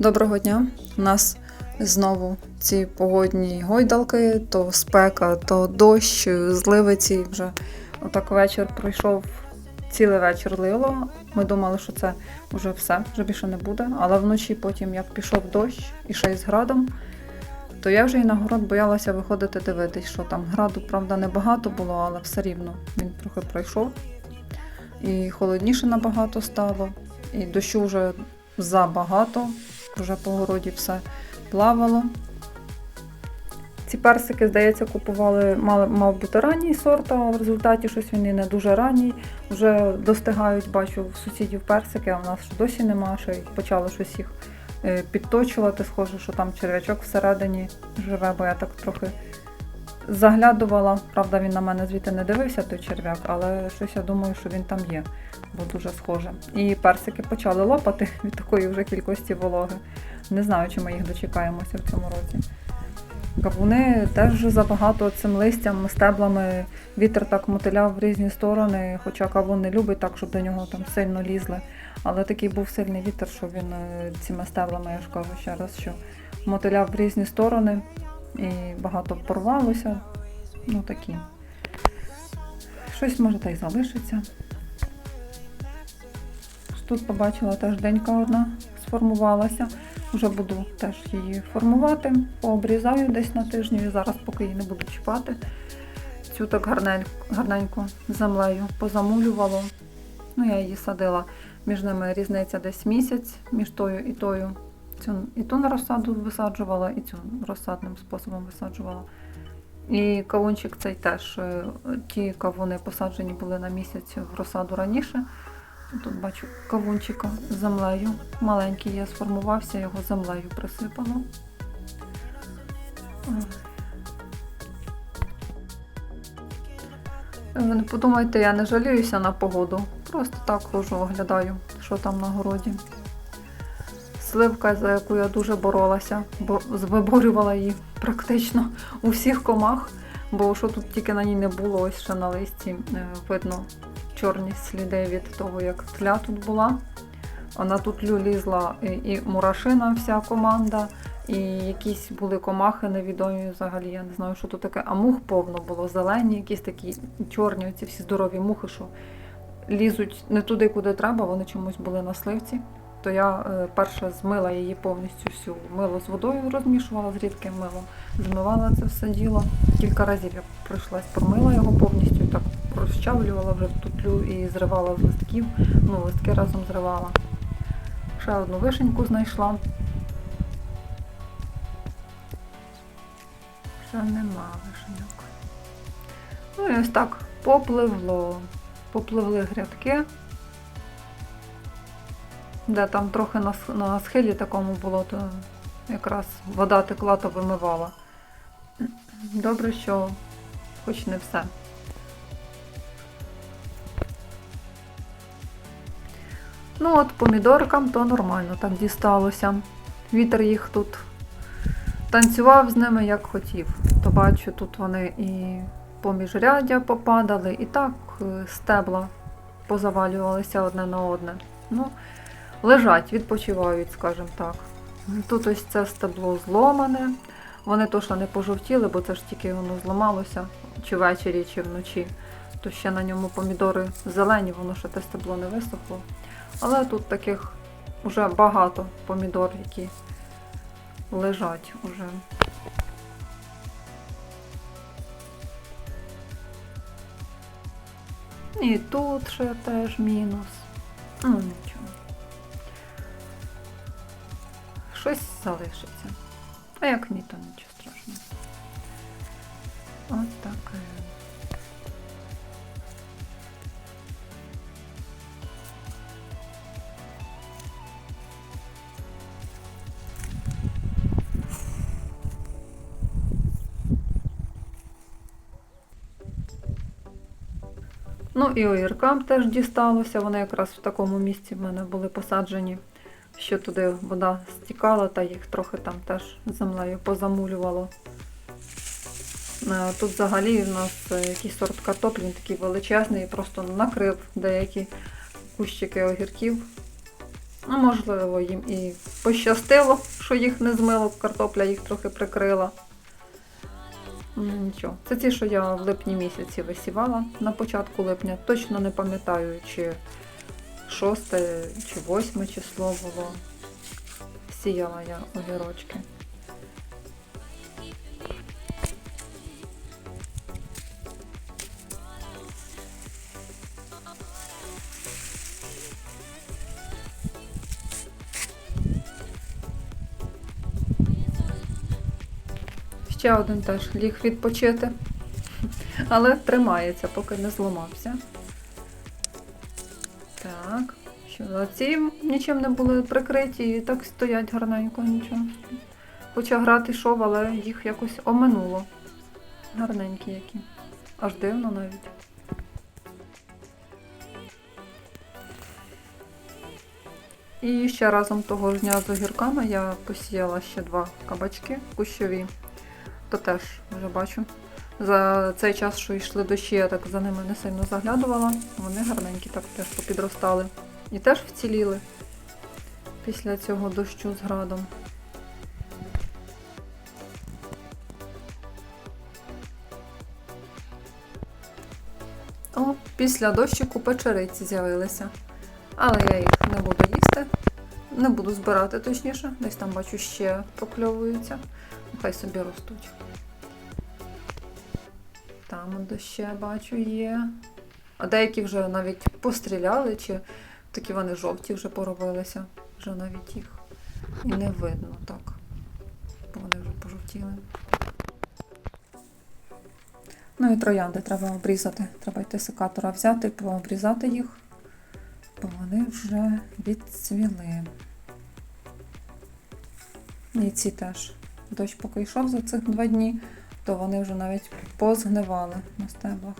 Доброго дня. У нас знову ці погодні гойдалки, то спека, то дощ, зливи ці вже. Отак вечір пройшов, цілий вечір лило. Ми думали, що це вже все, вже більше не буде. Але вночі потім, як пішов дощ і ще й з градом, то я вже і на город боялася виходити дивитись, що там граду, правда, небагато було, але все рівно він трохи пройшов. І холодніше набагато стало, і дощу вже забагато, вже по городі все плавало. Ці персики, здається, купували, мав, мав бути ранній сорт, а в результаті щось він і не дуже ранній. Вже достигають, бачу, в сусідів персики, а в нас досі нема, що почали щось їх е, підточувати. Схоже, що там черв'ячок всередині живе, бо я так трохи заглядувала. Правда, він на мене звідти не дивився, той черв'як, але щось я думаю, що він там є, бо дуже схоже. І персики почали лопати від такої вже кількості вологи. Не знаю, чи ми їх дочекаємося в цьому році. Кавуни теж забагато цим листям, стеблами вітер так мотиляв в різні сторони, хоча кавун не любить так, щоб до нього там сильно лізли. Але такий був сильний вітер, що він е, цими стеблами, я ж кажу ще раз, що мотиляв в різні сторони і багато порвалося. Ну такі. Щось може та й залишиться. Тут побачила теж денька одна сформувалася. Вже буду теж її формувати, пообрізаю десь на тижні і зараз, поки її не буду чіпати. Цю так гарненько, гарненько землею позамулювало. Ну, я її садила. Між ними різниця десь місяць, між тою і тою. Цю і ту на розсаду висаджувала, і цю розсадним способом висаджувала. І кавунчик цей теж. е, Ті кавуни посаджені були на місяць в розсаду раніше. Тут бачу кавунчика з землею. Маленький я сформувався, його землею присипала. Ви не подумайте, я не жаліюся на погоду. Просто так хожу, оглядаю, що там на городі. Сливка, за яку я дуже боролася, бо виборювала її практично у всіх комах, бо що тут тільки на ній не було, ось ще на листі е, видно чорні сліди від того, як тля тут була. Вона тут лізла і мурашина, вся команда, і якісь були комахи невідомі взагалі. Я не знаю, що тут таке. А мух повно було, зелені, якісь такі чорні, оці всі здорові мухи, що лізуть не туди, куди треба, вони чомусь були на сливці. То я е, перше змила її повністю всю. Мило з водою розмішувала з рідким милом, змивала це все діло. Кілька разів я пройшлась, промила його повністю так розчавлювала вже в тутлю і зривала з листків. Ну, листки разом зривала. Ще одну вишеньку знайшла. Ще нема вишеньок. Ну і ось так попливло. Попливли грядки. Де там трохи на, на схилі такому було, то якраз вода текла, то вимивала. Добре, що хоч не все. Ну от помідоркам то нормально так дісталося. Вітер їх тут танцював з ними як хотів. То бачу, тут вони і поміж рядя попадали, і так е, стебла позавалювалися одне на одне. Ну, лежать, відпочивають, скажімо так. Тут ось це стебло зломане. Вони то, що не пожовтіли, бо це ж тільки воно зламалося чи ввечері, чи вночі. То ще на ньому помідори зелені, воно ще те стебло не висохло. Але тут таких вже багато помідор, які лежать уже. І тут ще теж мінус. Ну, залишиться. А як ні, то нічого страшного. От таке. Ну і огіркам теж дісталося. Вони якраз в такому місці в мене були посаджені, що туди вода стікала, та їх трохи там теж землею позамулювало. Е, Тут взагалі в нас е, якийсь сорт картоплі, він такий величезний, просто накрив деякі кущики огірків. Ну, можливо, їм і пощастило, що їх не змило, картопля їх трохи прикрила. Нічого. Це ті, що я в липні місяці висівала на початку липня. Точно не пам'ятаю, чи 6 чи 8 число було. Сіяла я огірочки. Ще один теж ліг відпочити, але тримається, поки не зламався. Так, а ці нічим не були прикриті і так стоять гарненько, нічого. Хоча грати йшов, але їх якось оминуло. Гарненькі які. Аж дивно навіть. І ще разом того ж дня з огірками я посіяла ще два кабачки кущові. То теж вже бачу. За цей час, що йшли дощі, я так за ними не сильно заглядувала. Вони гарненькі так теж попідростали. І теж вціліли після цього дощу з градом. О, після дощику печериці з'явилися. Але я їх не буду їсти. Не буду збирати точніше. Десь там бачу ще прокльовуються. Хай собі ростуть. Там от ще бачу є. А деякі вже навіть постріляли, чи такі вони жовті вже поробилися. Вже навіть їх і не видно так. Бо вони вже пожовтіли. Ну і троянди треба обрізати. Треба йти секатора взяти, пообрізати їх, бо вони вже відцвіли. І ці теж. Дощ поки йшов за цих два дні, то вони вже навіть позгнивали на стеблах.